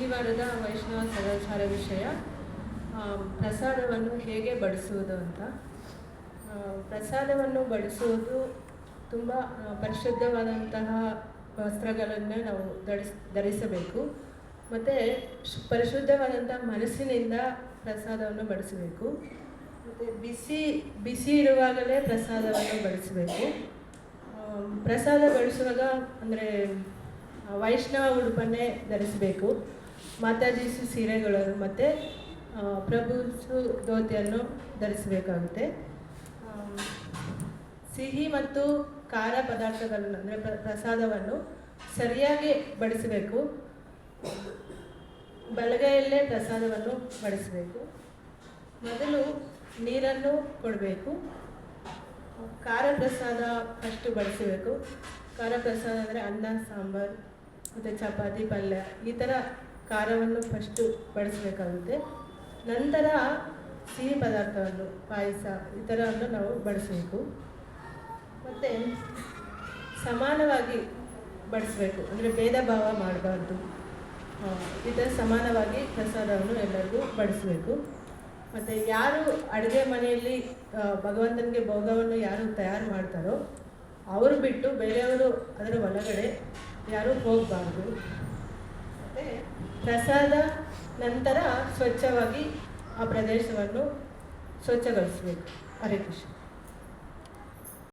ಈ ವಾರದ ವೈಷ್ಣವ ಸದಾಚಾರ ವಿಷಯ ಪ್ರಸಾದವನ್ನು ಹೇಗೆ ಬಡಿಸುವುದು ಅಂತ. ಪ್ರಸಾದವನ್ನು ಬಡಿಸುವುದು ತುಂಬ ಪರಿಶುದ್ಧವಾದಂತಹ ವಸ್ತ್ರಗಳನ್ನೇ ನಾವು ಧರಿಸ್, ಧರಿಸಬೇಕು. ಮತ್ತು ಪರಿಶುದ್ಧವಾದಂಥ ಮನಸ್ಸಿನಿಂದ ಪ್ರಸಾದವನ್ನು ಬಡಿಸಬೇಕು. ಮತ್ತು ಬಿಸಿ ಬಿಸಿ ಇರುವಾಗಲೇ ಪ್ರಸಾದವನ್ನು ಬಡಿಸಬೇಕು. ಪ್ರಸಾದ ಬಡಿಸುವಾಗ ಅಂದರೆ ವೈಷ್ಣವ ಉಡುಪನ್ನೇ ಧರಿಸಬೇಕು. ಮಾತಾಜೀಸು ಸೀರೆಗಳನ್ನು ಮತ್ತು ಪ್ರಭುಸು ಧೋತಿಯನ್ನು ಧರಿಸಬೇಕಾಗುತ್ತೆ. ಸಿಹಿ ಮತ್ತು ಖಾರ ಪದಾರ್ಥಗಳನ್ನು, ಅಂದರೆ ಪ್ರಸಾದವನ್ನು ಸರಿಯಾಗಿ ಬಡಿಸಬೇಕು. ಬಲಗೈಯಲ್ಲೇ ಪ್ರಸಾದವನ್ನು ಬಡಿಸಬೇಕು. ಮೊದಲು ನೀರನ್ನು ಕೊಡಬೇಕು. ಖಾರ ಪ್ರಸಾದ ಫಸ್ಟು ಬಡಿಸಬೇಕು. ಖಾರ ಪ್ರಸಾದ ಅಂದರೆ ಅನ್ನ, ಸಾಂಬಾರು, ಮತ್ತು ಚಪಾತಿ, ಪಲ್ಯ ಈ ಥರ ಖಾರವನ್ನು ಫಸ್ಟು ಬಡಿಸಬೇಕಾಗುತ್ತೆ. ನಂತರ ಸಿಹಿ ಪದಾರ್ಥವನ್ನು, ಪಾಯಸ ಈ ಥರವನ್ನು ನಾವು ಬಡಿಸಬೇಕು. ಮತ್ತು ಸಮಾನವಾಗಿ ಬಡಿಸ್ಬೇಕು. ಅಂದರೆ ಭೇದ ಭಾವ ಮಾಡಬಾರ್ದು. ಈ ಥರ ಸಮಾನವಾಗಿ ಪ್ರಸಾದವನ್ನು ಎಲ್ಲರಿಗೂ ಬಡಿಸಬೇಕು. ಮತ್ತು ಯಾರು ಅಡುಗೆ ಮನೆಯಲ್ಲಿ ಭಗವಂತನಿಗೆ ಭೋಗವನ್ನು ಯಾರು ತಯಾರು ಮಾಡ್ತಾರೋ ಅವರು ಬಿಟ್ಟು ಬೇರೆಯವರು ಅದರ ಒಳಗಡೆ ಯಾರೂ ಹೋಗಬಾರ್ದು. ಮತ್ತು ಪ್ರಸಾದ ನಂತರ ಸ್ವಚ್ಛವಾಗಿ ಆ ಪ್ರದೇಶವನ್ನು ಸ್ವಚ್ಛಗೊಳಿಸಬೇಕು. ಹರೇ ಕೃಷ್ಣ.